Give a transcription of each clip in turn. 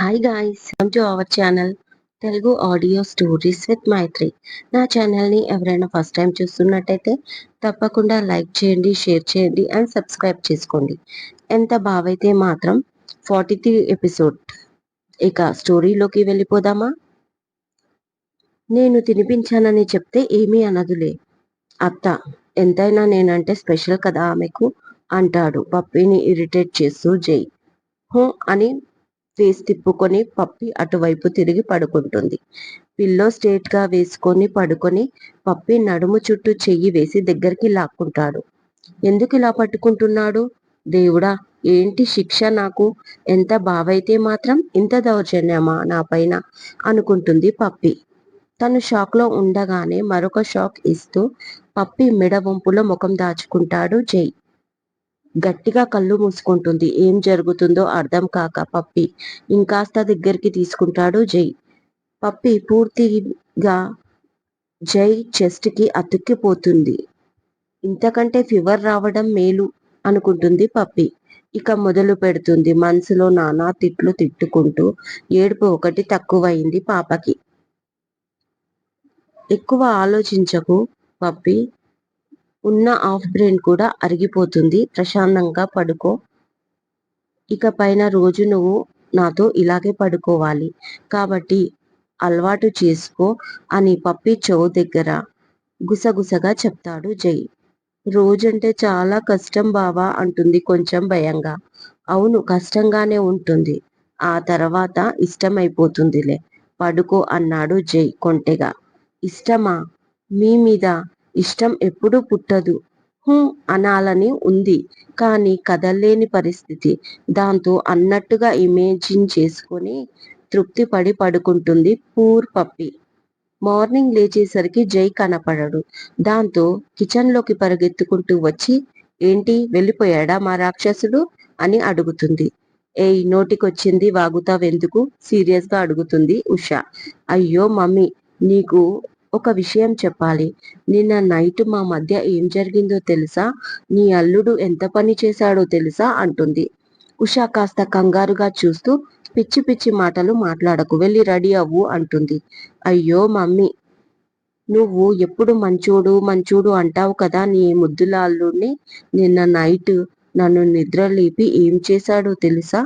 Hi guys welcome to our channel Telugu audio stories with Maitri నా ఛానల్ని ఎవరైనా first time చూస్తున్నట్టయితే తప్పకుండా లైక్ చేయండి షేర్ చేయండి అండ్ సబ్స్క్రైబ్ చేసుకోండి. ఎంత బావైతే మాత్రం ఫార్టీ త్రీ ఎపిసోడ్ ఇక స్టోరీలోకి వెళ్ళిపోదామా? నేను తినిపించానని చెప్తే ఏమీ అనదులే. అత్త ఎంతైనా నేనంటే స్పెషల్ కదా ఆమెకు? అంటాడు పప్పిని ఇరిటేట్ చేస్తూ జై. హో అని ఫేస్ తిప్పుకొని పప్పి అటువైపు తిరిగి పడుకుంటుంది. పిల్లో స్ట్రేట్గా వేసుకొని పడుకొని పప్పి నడుము చుట్టూ చెయ్యి వేసి దగ్గరికి లాక్కుంటాడు. ఎందుకు ఇలా పట్టుకుంటున్నాడు? దేవుడా ఏంటి శిక్ష నాకు? ఎంత బావైతే మాత్రం ఇంత దౌర్జన్యమా నా పైన? అనుకుంటుంది పప్పి. తను షాక్లో ఉండగానే మరొక షాక్ ఇస్తూ పప్పి మెడ వంపులో ముఖం దాచుకుంటాడు జై. గట్టిగా కళ్ళు మూసుకుంటుంది. ఏం జరుగుతుందో అర్థం కాక పప్పి ఇంకాస్త దగ్గరికి తీసుకుంటాడు జై. పప్పి పూర్తిగా జై చెస్ట్కి అతుక్కిపోతుంది. ఇంతకంటే ఫీవర్ రావడం మేలు అనుకుంటుంది పప్పి. ఇక మొదలు పెడుతుంది. మనసులో నానా తిట్లు తిట్టుకుంటూ ఏడుపు ఒకటి తక్కువైంది పాపకి. ఎక్కువ ఆలోచించకు పప్పి. ఉన్న ఆఫ్ బ్రెయిన్ కూడా అరిగిపోతుంది. ప్రశాంతంగా పడుకో. ఇక పైన రోజు నువ్వు నాతో ఇలాగే పడుకోవాలి. కాబట్టి అలవాటు చేసుకో అని పప్పి చెవు దగ్గర గుసగుసగా చెప్తాడు జై. రోజంటే చాలా కష్టం బావా అంటుంది కొంచెం భయంగా. అవును కష్టంగానే ఉంటుంది. ఆ తర్వాత ఇష్టమైపోతుందిలే. పడుకో అన్నాడు జై కొంటెగా. ఇష్టమా? మీ మీద ఇష్టం ఎప్పుడూ పుట్టదు. హూ అనాలని ఉంది. కానీ కదల్లేని పరిస్థితి. దాంతో అన్నట్టుగా ఇమేజిన్ చేసుకొని తృప్తి పడి పడుకుంటుంది పూర్ పప్పి. మార్నింగ్ లేచేసరికి జై కనపడడు. దాంతో కిచెన్లోకి పరిగెత్తుకుంటూ వచ్చి ఏంటి వెళ్ళిపోయాడా మా రాక్షసుడు? అని అడుగుతుంది. ఏయ్ నోటికొచ్చింది వాగుతావెందుకు? సీరియస్గా అడుగుతుంది ఉష. అయ్యో మమ్మీ నీకు ఒక విషయం చెప్పాలి. నిన్న నైట్ మా మధ్య ఏం జరిగిందో తెలుసా? నీ అల్లుడు ఎంత పని చేశాడో తెలుసా? అంటుంది. ఉషా కాస్త కంగారుగా చూస్తూ పిచ్చి పిచ్చి మాటలు మాట్లాడకు వెళ్ళి రెడీ అవ్వు అంటుంది. అయ్యో మమ్మీ నువ్వు ఎప్పుడు మంచోడు మంచోడు అంటావు కదా నీ ముద్దుల అల్లుడిని? నిన్న నైట్ నన్ను నిద్ర లేపి ఏం చేశాడో తెలుసా?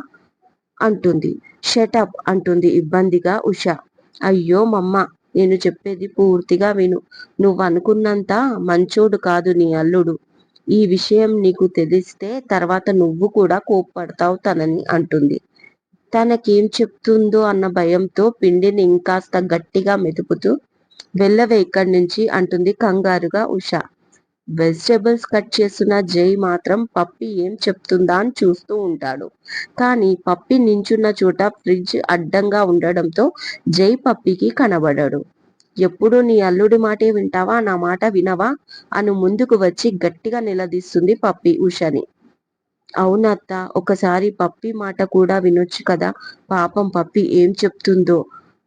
అంటుంది. షటప్ అంటుంది ఇబ్బందిగా ఉష. అయ్యో మమ్మ నేను చెప్పేది పూర్తిగా విను. నువ్వు అనుకున్నంత మంచోడు కాదు నీ అల్లుడు. ఈ విషయం నీకు తెలిస్తే తర్వాత నువ్వు కూడా కోప్పడతావు తనని అంటుంది. తనకేం చెప్తుందో అన్న భయంతో పిండిని ఇంకాస్త గట్టిగా మెదుపుతూ వెళ్ళవే ఇక్కడి నుంచి అంటుంది కంగారుగా ఉష. వెజిటేబుల్స్ కట్ చేస్తున్న జై మాత్రం పప్పి ఏం చెప్తుందా అని చూస్తూ ఉంటాడు. కానీ పప్పి నించున్న చోట ఫ్రిడ్జ్ అడ్డంగా ఉండడంతో జై పప్పికి కనబడడు. ఎప్పుడు నీ అల్లుడి మాటే వింటావా? నా మాట వినవా? అను ముందుకు వచ్చి గట్టిగా నిలదీస్తుంది పప్పి ఉషని. అవునత్త ఒకసారి పప్పి మాట కూడా వినొచ్చు కదా? పాపం పప్పి ఏం చెప్తుందో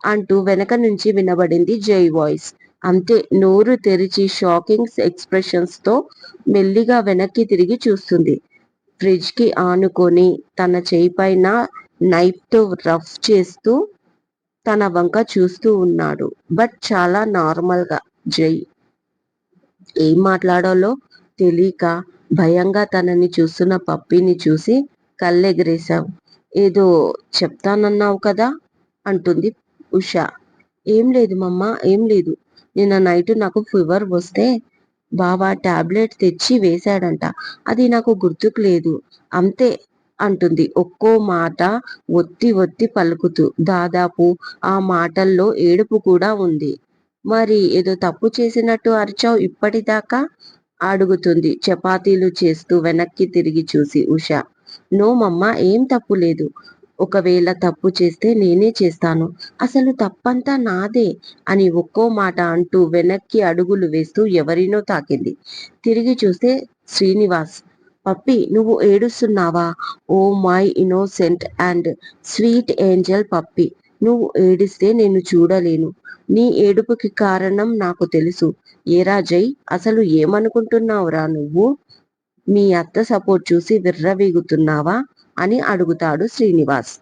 అంటూ వెనక నుంచి వినబడింది జై వాయిస్. అంతే నోరు తెరిచి షాకింగ్స్ ఎక్స్ప్రెషన్స్తో మెల్లిగా వెనక్కి తిరిగి చూస్తుంది. ఫ్రిడ్జ్కి ఆనుకొని తన చేయి పైన నైఫ్తో రఫ్ చేస్తూ తన వంక చూస్తూ ఉన్నాడు. బట్ చాలా నార్మల్గా జై. ఏం మాట్లాడాలో తెలియక భయంగా తనని చూస్తున్న పప్పిని చూసి కళ్ళెగిరేశావు. ఏదో చెప్తానన్నావు కదా అంటుంది ఉష. ఏం లేదు మమ్మ ఏం లేదు. నిన్న నైట్ నాకు ఫీవర్ వస్తే బాబా టాబ్లెట్ తెచ్చి వేశాడంట. అది నాకు గుర్తుకు లేదు అంతే అంటుంది. ఒక్కో మాట ఒత్తి ఒత్తి పలుకుతూ దాదాపు ఆ మాటల్లో ఏడుపు కూడా ఉంది. మరి ఏదో తప్పు చేసినట్టు అరిచావు ఇప్పటిదాకా? అడుగుతుంది. చపాతీలు చేస్తూ వెనక్కి తిరిగి చూసి ఉష. నో మమ్మ ఏం తప్పు లేదు. ఒకవేళ తప్పు చేస్తే నేనే చేస్తాను. అసలు తప్పంతా నాదే అని ఒక్కో మాట అంటూ వెనక్కి అడుగులు వేస్తూ ఎవరినో తాకింది. తిరిగి చూస్తే శ్రీనివాస్ పప్పి నువ్వు ఏడుస్తున్నావా? ఓ my innocent and sweet angel Pappi నువ్వు ఏడిస్తే నేను చూడలేను. నీ ఏడుపుకి కారణం నాకు తెలుసు. ఏరా జై అసలు ఏమనుకుంటున్నావురా నువ్వు? మీ అత్త సపోర్ట్ చూసి విర్రవీగుతున్నావా? అని అడుగుతాడు శ్రీనివాస్.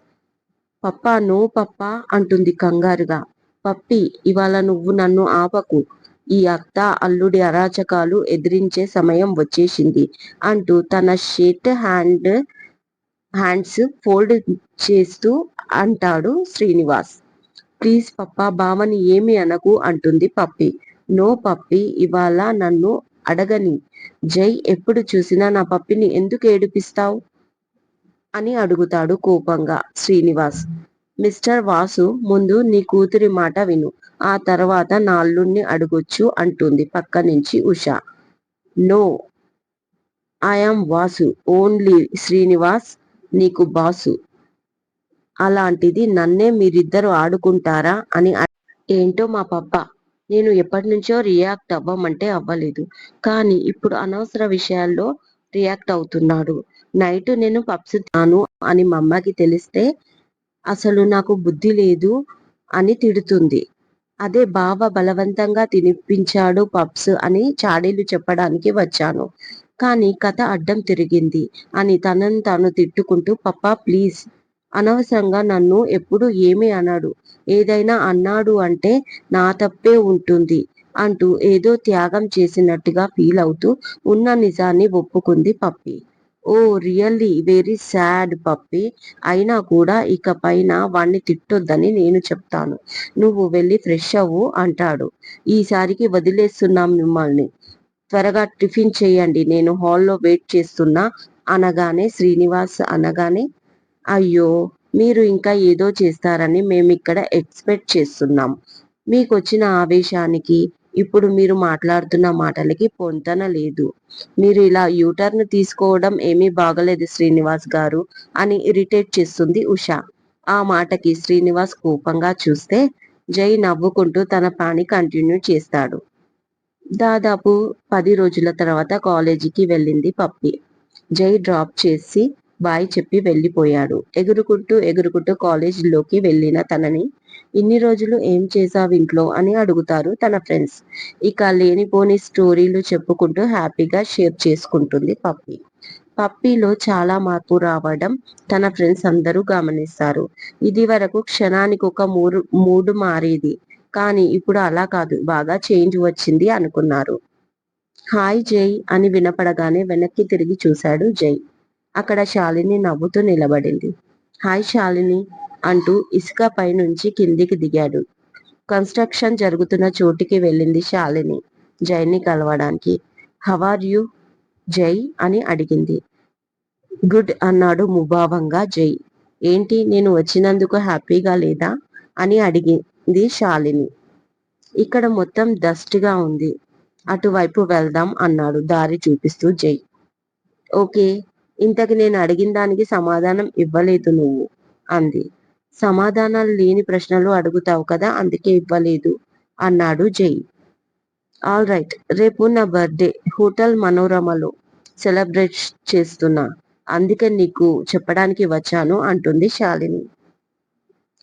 పప్పా నో పప్పా అంటుంది కంగారుగా. పప్పి ఇవాళ నువ్వు నన్ను ఆపకు. ఈ అత్త అల్లుడి అరాచకాలు ఎదిరించే సమయం వచ్చేసింది అంటూ తన షర్ట్ హ్యాండ్ హ్యాండ్స్ ఫోల్డ్ చేస్తూ అంటాడు శ్రీనివాస్. ప్లీజ్ పప్పా బావని ఏమి అనకు అంటుంది పప్పి. నో పప్పి ఇవాళ నన్ను అడగని. జై ఎప్పుడు చూసినా నా పప్పిని ఎందుకు ఏడిపిస్తావు? అని అడుగుతాడు కోపంగా శ్రీనివాస్. మిస్టర్ వాసు ముందు నీ కూతురి మాట విను. ఆ తర్వాత నాల్లుణ్ణి అడగొచ్చు అంటుంది పక్క నుంచి Usha. No I'm Vasu only Srinivas నీకు బాసు. అలాంటిది నన్నే మీరిద్దరు ఆడుకుంటారా అని ఏంటో మా పప్ప నేను ఎప్పటి నుంచో రియాక్ట్ అవ్వమంటే అవ్వలేదు. కానీ ఇప్పుడు అనవసర విషయాల్లో రియాక్ట్ అవుతున్నాడు. నైట్ నేను పప్స్ తాను అని మా అమ్మకి తెలిస్తే అసలు నాకు బుద్ధి లేదు అని తిడుతుంది. అదే బావ బలవంతంగా తినిపించాడు పప్స్ అని చాడీలు చెప్పడానికి వచ్చాను. కానీ కథ అడ్డం తిరిగింది అని తనను తాను తిట్టుకుంటూ పప్పా ప్లీజ్. అనవసరంగా నన్ను ఎప్పుడు ఏమీ అన్నాడు ఏదైనా అన్నాడు అంటే నా తప్పే ఉంటుంది అంటూ ఏదో త్యాగం చేసినట్టుగా ఫీల్ అవుతూ ఉన్న నిజాన్ని ఒప్పుకుంది Pappi. Oh really very sad Pappi. అయినా కూడా ఇక పైన వాణ్ణి తిట్టొద్దని నేను చెప్తాను. నువ్వు వెళ్ళి ఫ్రెష్ అవ్వు అంటాడు. ఈసారికి వదిలేస్తున్నాం మిమ్మల్ని. త్వరగా టిఫిన్ చేయండి. నేను హాల్లో వెయిట్ చేస్తున్నా. అనగానే శ్రీనివాస్ అనగానే అయ్యో మీరు ఇంకా ఏదో చేస్తారని మేము ఇక్కడ ఎక్స్పెక్ట్ చేస్తున్నాం. మీకు వచ్చిన ఆవేశానికి ఇప్పుడు మీరు మాట్లాడుతున్న మాటలకి పొంతన లేదు. మీరు ఇలా యూటర్న్ తీసుకోవడం ఏమీ బాగలేదు శ్రీనివాస్ గారు అని ఇరిటేట్ చేస్తుంది ఉష. ఆ మాటకి శ్రీనివాస్ కోపంగా చూస్తే జై నవ్వుకుంటూ తన పని కంటిన్యూ చేస్తాడు. దాదాపు పది రోజుల తర్వాత కాలేజీకి వెళ్ళింది పప్పి. జై డ్రాప్ చేసి బాయ్ చెప్పి వెళ్ళిపోయాడు. ఎగురుకుంటూ ఎగురుకుంటూ కాలేజీలోకి వెళ్ళిన తనని ఇన్ని రోజులు ఏం చేసావు ఇంట్లో? అని అడుగుతారు తన ఫ్రెండ్స్ ఇక లేనిపోని స్టోరీలు చెప్పుకుంటూ హ్యాపీగా షేర్ చేసుకుంటుంది పప్పి. పప్పీలో చాలా మార్పు రావడం తన ఫ్రెండ్స్ అందరూ గమనిస్తారు. ఇది వరకు క్షణానికి ఒక మూడు మూడు మారేది. కానీ ఇప్పుడు అలా కాదు. బాగా చేంజ్ వచ్చింది అనుకున్నారు. హాయ్ జై అని వినపడగానే వెనక్కి తిరిగి చూశాడు జై. అక్కడ శాలిని నవ్వుతూ నిలబడింది. హాయ్ శాలిని అంటూ ఇసుక పైనుంచి కిందికి దిగాడు. కన్స్ట్రక్షన్ జరుగుతున్న చోటికి వెళ్ళింది శాలిని. జైని కలవడానికి హవార్ యు? జై అని అడిగింది. గుడ్ అన్నాడు ముభావంగా జై. ఏంటి నేను వచ్చినందుకు హ్యాపీగా లేదా? అని అడిగింది శాలిని. ఇక్కడ మొత్తం డస్ట్గా ఉంది. అటువైపు వెళ్దాం అన్నాడు దారి చూపిస్తూ జై. ఓకే ఇంతకి నేను అడిగిన దానికి సమాధానం ఇవ్వలేదు నువ్వు అంది. సమాధానాలు లేని ప్రశ్నలు అడుగుతావు కదా అందుకే ఇవ్వలేదు అన్నాడు జై ఆల్ రైట్ రేపు నా బర్త్డే హోటల్ మనోరమలో సెలబ్రేట్ చేస్తున్నా అందుకే నీకు చెప్పడానికి వచ్చాను అంటుంది శాలిని.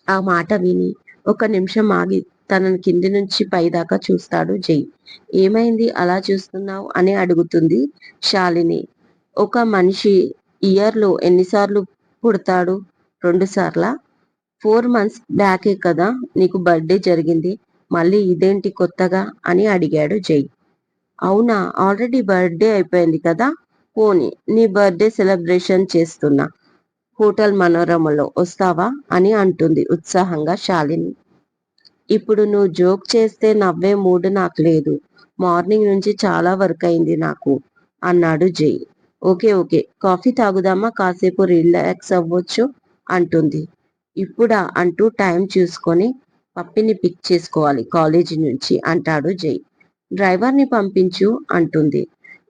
ఆ మాట విని ఒక నిమిషం ఆగి తనని కింది నుంచి పైదాకా చూస్తాడు జై ఏమైంది అలా చూస్తున్నావు అని అడుగుతుంది శాలిని. ఒక మనిషి ఇయర్లో ఎన్నిసార్లు పుడతాడు? రెండు సార్లా? ఫోర్ మంత్స్ బ్యాకే కదా నీకు బర్త్డే జరిగింది. మళ్ళీ ఇదేంటి కొత్తగా అని అడిగాడు జై. అవునా ఆల్రెడీ బర్త్డే అయిపోయింది కదా? పోనీ నీ బర్త్డే సెలబ్రేషన్ చేస్తున్నా. హోటల్ మనోరమలో వస్తావా అని అంటుంది ఉత్సాహంగా శాలిని. ఇప్పుడు నువ్వు జోక్ చేస్తే నవ్వే మూడు నాకు లేదు. మార్నింగ్ నుంచి చాలా వర్క్ అయింది నాకు అన్నాడు జై. Okay okay. కాఫీ తాగుదామా? కాసేపు రిలాక్స్ అవ్వచ్చు అంటుంది. ఇప్పుడా అంటూ టైం చూసుకొని పప్పిని పిక్ చేసుకోవాలి. కాలేజీ నుంచి అంటాడు జై. డ్రైవర్ని పంపించు అంటుంది.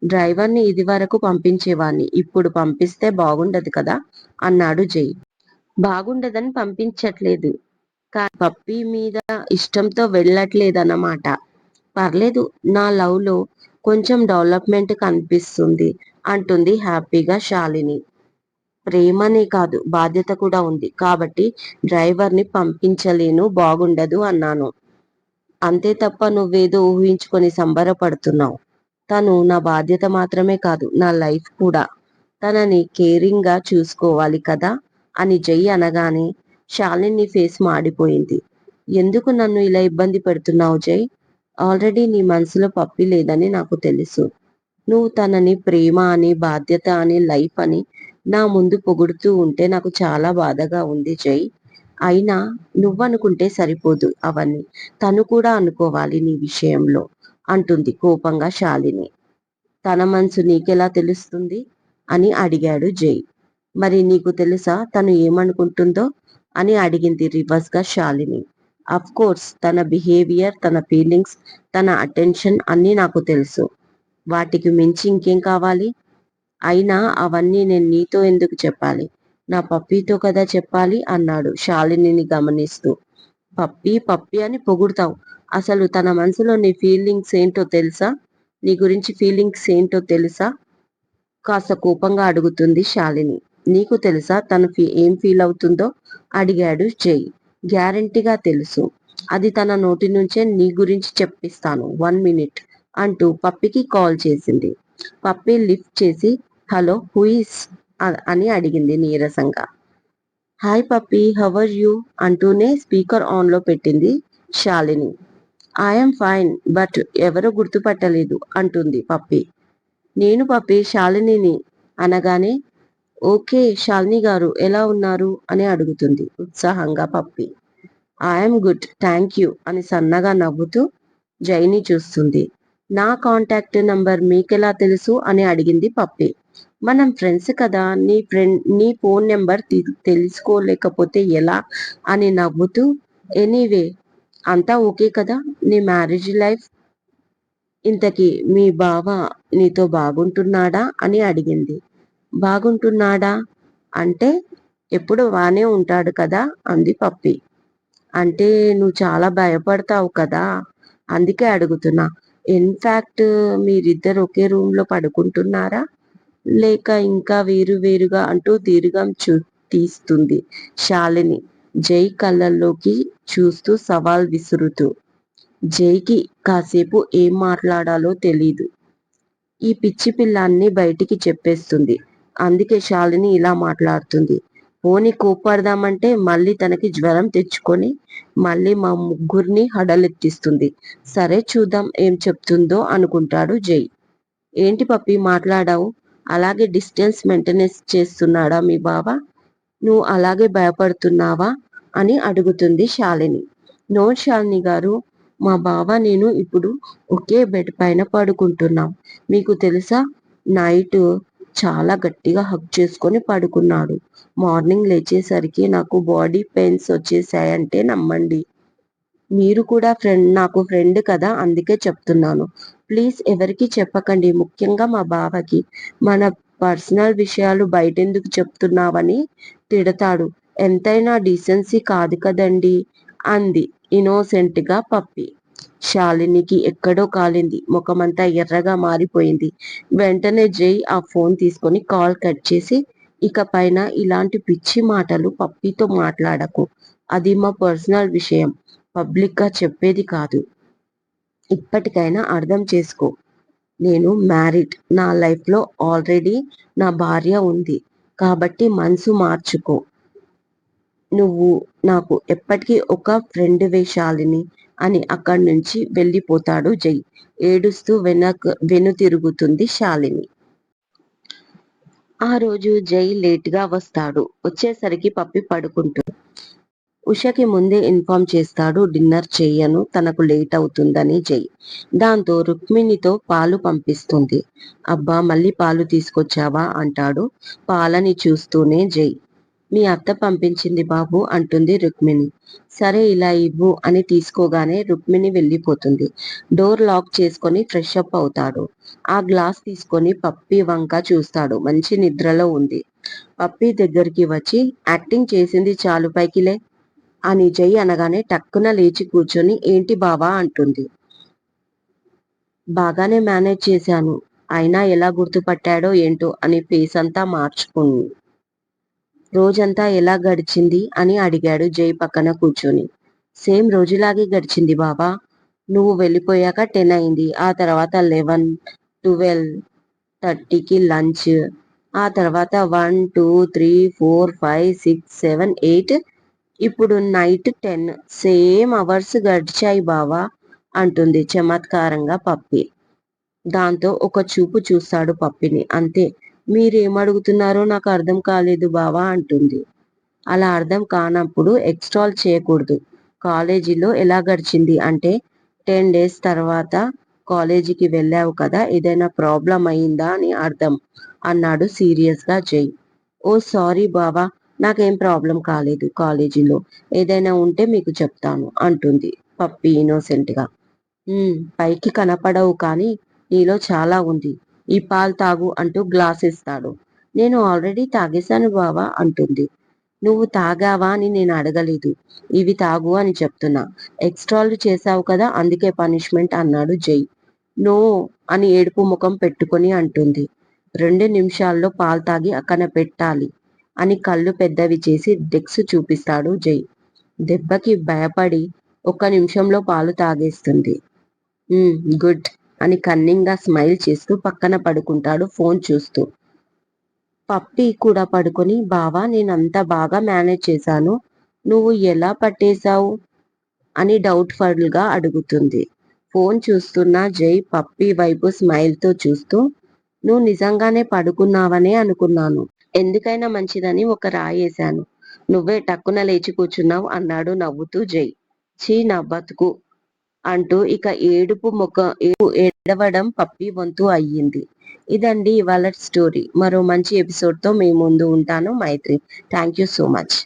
డ్రైవర్ని ఇది వరకు పంపించేవాణ్ణి. ఇప్పుడు పంపిస్తే బాగుండదు కదా? అన్నాడు జై. బాగుండదని పంపించట్లేదు. కానీ పప్పి మీద ఇష్టంతో వెళ్ళట్లేదన్నమాట. పర్లేదు నా లవ్లో కొంచెం డెవలప్మెంట్ కనిపిస్తుంది. అంటుంది హ్యాపీగా శాలిని. ప్రేమనే కాదు బాధ్యత కూడా ఉంది. కాబట్టి డ్రైవర్ని పంపించలేను బాగుండదు అన్నాను. అంతే తప్ప నువ్వేదో ఊహించుకొని సంబరపడుతున్నావు. తను నా బాధ్యత మాత్రమే కాదు నా లైఫ్ కూడా. తనని కేరింగ్గా చూసుకోవాలి కదా అని జై అనగానే శాలిని ఫేస్ మాడిపోయింది. ఎందుకు నన్ను ఇలా ఇబ్బంది పెడుతున్నావు జై? ఆల్రెడీ నీ మనసులో పప్పి లేదని నాకు తెలుసు. నువ్వు తనని ప్రేమ అని బాధ్యత అని లైఫ్ అని నా ముందు పొగుడుతూ ఉంటే నాకు చాలా బాధగా ఉంది జై. అయినా నువ్వనుకుంటే సరిపోదు అవన్నీ. తను కూడా అనుకోవాలి నీ విషయంలో అంటుంది కోపంగా శాలిని. తన మనసు నీకెలా తెలుస్తుంది? అని అడిగాడు జై. మరి నీకు తెలుసా తను ఏమనుకుంటుందో? అని అడిగింది రివర్స్గా శాలిని. అఫ్ కోర్స్ తన బిహేవియర్ తన ఫీలింగ్స్ తన అటెన్షన్ అన్నీ నాకు తెలుసు. వాటికి మించి ఇంకేం కావాలి? అయినా అవన్నీ నేను నీతో ఎందుకు చెప్పాలి? నా పప్పీతో కదా చెప్పాలి అన్నాడు శాలినిని గమనిస్తూ. పప్పి పప్పి అని పొగుడతావు. అసలు తన మనసులో నీ ఫీలింగ్స్ ఏంటో తెలుసా? నీ గురించి ఫీలింగ్స్ ఏంటో తెలుసా? కాస్త కోపంగా అడుగుతుంది శాలిని. నీకు తెలుసా తను ఫీ ఏం ఫీల్ అవుతుందో? అడిగాడు జై. గ్యారంటీగా తెలుసు. అది తన నోటి నుంచే నీ గురించి చెప్పిస్తాను. One minute. అంటూ పప్పికి కాల్ చేసింది. పప్పి లిఫ్ట్ చేసి హలో హూయిస్ అని అడిగింది నీరసంగా. Hi Pappi how are you? అంటూనే స్పీకర్ ఆన్లో పెట్టింది శాలిని. ఐఎమ్ ఫైన్ బట్ ఎవరు గుర్తుపట్టలేదు అంటుంది పప్పి. నేను పప్పి శాలినిని అనగానే ఓకే శాలిని గారు ఎలా ఉన్నారు? అని అడుగుతుంది ఉత్సాహంగా Pappi. I'm good thank you అని సన్నగా నవ్వుతూ జైని చూస్తుంది. నా కాంటాక్ట్ నంబర్ మీకెలా తెలుసు అని అడిగింది పప్పి. మనం ఫ్రెండ్స్ కదా నీ ఫ్రెండ్ నీ ఫోన్ నెంబర్ తెలుసుకోలేకపోతే ఎలా? అని నవ్వుతూ ఎనీవే అంతా ఓకే కదా? నీ మ్యారేజ్ లైఫ్ ఇంతకీ మీ బావ నీతో బాగుంటున్నాడా? అని అడిగింది. బాగుంటున్నాడా? అంటే ఎప్పుడు వానే ఉంటాడు కదా? అంది పప్పి. అంటే నువ్వు చాలా భయపడతావు కదా? అందుకే అడుగుతున్నా. ఇన్ఫ్యాక్ట్ మీరిద్దరు ఒకే రూమ్లో పడుకుంటున్నారా? లేక ఇంకా వేరు వేరుగా అంటూ దీర్ఘం చూ తీస్తుంది శాలిని. జై కళ్ళల్లోకి చూస్తూ సవాల్ విసురుతూ. జైకి కాసేపు ఏం మాట్లాడాలో తెలీదు. ఈ పిచ్చి పిల్లాన్ని బయటికి చెప్పేస్తుంది. అందుకే శాలిని ఇలా మాట్లాడుతుంది. పోని కోప్పడదామంటే మళ్ళీ తనకి జ్వరం తెచ్చుకొని మళ్ళీ మా ముగ్గురిని హడలెత్తిస్తుంది. సరే చూద్దాం ఏం చెప్తుందో అనుకుంటాడు జై. ఏంటి పప్పి మాట్లాడావు? అలాగే డిస్టెన్స్ మెయింటెనెన్స్ చేస్తున్నాడా మీ బావ? నువ్వు అలాగే భయపడుతున్నావా? అని అడుగుతుంది శాలిని. నో శాలిని గారు మా బావ నేను ఇప్పుడు ఒకే బెడ్ పైన పడుకుంటున్నాం. మీకు తెలుసా? నైట్ చాలా గట్టిగా హక్ చేసుకొని పడుకున్నాడు. మార్నింగ్ లేచేసరికి నాకు బాడీ పెయిన్స్ వచ్చేసాయంటే నమ్మండి. మీరు కూడా ఫ్రెండ్ నాకు ఫ్రెండ్ కదా అందుకే చెప్తున్నాను. ప్లీజ్ ఎవరికి చెప్పకండి ముఖ్యంగా మా బావకి. మన పర్సనల్ విషయాలు బయటెందుకు చెప్తున్నావని తిడతాడు. ఎంతైనా డీసెన్సీ కాదు కదండి అంది ఇనోసెంట్గా పప్పి. శాలినికి ఎక్కడో కాలింది. ముఖమంతా ఎర్రగా మారిపోయింది. వెంటనే జై ఆ ఫోన్ తీసుకొని కాల్ కట్ చేసి ఇక పైన ఇలాంటి పిచ్చి మాటలు పప్పితో మాట్లాడకు. అది మా పర్సనల్ విషయం. పబ్లిక్గా చెప్పేది కాదు. ఇప్పటికైనా అర్థం చేసుకో. నేను మ్యారీడ్. నా లైఫ్లో ఆల్రెడీ నా భార్య ఉంది. కాబట్టి మనసు మార్చుకో. నువ్వు నాకు ఎప్పటికీ ఒక ఫ్రెండ్ వేషాలిని అని అక్కడి నుంచి వెళ్ళిపోతాడు జై. ఏడుస్తూ వెనక్ వెనుతిరుగుతుంది శాలిని. ఆ రోజు జై లేట్గా వస్తాడు. వచ్చేసరికి పప్పి పడుకుంటుంది. ఉషకి ముందే ఇన్ఫార్మ్ చేస్తాడు డిన్నర్ చేయను తనకు లేట్ అవుతుందని జై. దాంతో రుక్మిణితో పాలు పంపిస్తుంది. అబ్బా మళ్ళీ పాలు తీసుకొచ్చావా? అంటాడు పాలని చూస్తూనే జై. మీ అత్త పంపించింది బాబు అంటుంది రుక్మిణి. సరే ఇలా ఇవ్వు అని తీసుకోగానే రుక్మిణి వెళ్ళిపోతుంది. డోర్ లాక్ చేసుకొని ఫ్రెష్ అప్ అవుతాడు. ఆ గ్లాస్ తీసుకొని పప్పి వంక చూస్తాడు. మంచి నిద్రలో ఉంది. పప్పి దగ్గరికి వచ్చి యాక్టింగ్ చేసింది చాలు పైకిలే అని జై అనగానే టక్కున లేచి కూర్చొని ఏంటి బావా అంటుంది. బాగానే మేనేజ్ చేశాను. అయినా ఎలా గుర్తుపట్టాడో ఏంటో అని ఫేస్ అంతా మార్చుకుంది. రోజంతా ఎలా గడిచింది అని అడిగాడు జై పక్కన కూర్చొని. సేమ్ రోజులాగే గడిచింది బాబా నువ్వు వెళ్ళిపోయాక టెన్ అయింది. ఆ తర్వాత లెవెన్ ట్వెల్వ్ థర్టీకి లంచ్. ఆ తర్వాత one two three four five six seven eight. ఇప్పుడు నైట్ టెన్. సేమ్ అవర్స్ గడిచాయి బావా అంటుంది చమత్కారంగా పప్పి. దాంతో ఒక చూపు చూస్తాడు పప్పిని. అంతే. మీరేమడుగుతున్నారో నాకు అర్థం కాలేదు బావా అంటుంది. అలా అర్థం కానప్పుడు ఎక్స్ట్రాల్ చేయకూడదు. కాలేజీలో ఎలా గడిచింది అంటే టెన్ డేస్ తర్వాత కాలేజీకి వెళ్ళావు కదా ఏదైనా ప్రాబ్లం అయిందా అని అర్థం అన్నాడు సీరియస్గా జై. ఓ సారీ బావా నాకేం ప్రాబ్లం కాలేదు కాలేజీలో. ఏదైనా ఉంటే మీకు చెప్తాను అంటుంది పప్పి ఇన్నోసెంట్గా. పైకి కనపడవు కానీ నీలో చాలా ఉంది. ఈ పాలు తాగు అంటూ గ్లాస్ ఇస్తాడు. నేను ఆల్రెడీ తాగేశాను బావా అంటుంది. నువ్వు తాగావా అని నేను అడగలేదు. ఇవి తాగు అని చెప్తున్నా. ఎక్స్ట్రాలు చేశావు కదా అందుకే పనిష్మెంట్ అన్నాడు జై. నో అని ఏడుపు ముఖం పెట్టుకొని అంటుంది. రెండు నిమిషాల్లో పాలు తాగి అక్కన పెట్టాలి అని కళ్ళు పెద్దవి చేసి డెక్స్ చూపిస్తాడు జై. దెబ్బకి భయపడి ఒక్క నిమిషంలో పాలు తాగేస్తుంది. గుడ్. అని కన్నింగ్గా స్మైల్ చేస్తూ పక్కన పడుకుంటాడు ఫోన్ చూస్తూ. పప్పి కూడా పడుకొని బావా నేనంతా బాగా మేనేజ్ చేశాను. నువ్వు ఎలా పట్టేశావు? అని డౌట్ఫుల్గా అడుగుతుంది. ఫోన్ చూస్తున్న జై పప్పి వైపు స్మైల్తో చూస్తూ నువ్వు నిజంగానే పడుకున్నావనే అనుకున్నాను. ఎందుకైనా మంచిదని ఒక రాయేశాను. నువ్వే టక్కున లేచి కూర్చున్నావు అన్నాడు నవ్వుతూ జై. చీ నా బతుకు. అంటూ ఇక ఏడుపు ముఖం ఏడవడం పప్పి వంతు అయ్యింది. ఇదండి ఇవాళ స్టోరీ మరో మంచి ఎపిసోడ్తో మీ ముందు ఉంటాను. Maitri. Thank you so much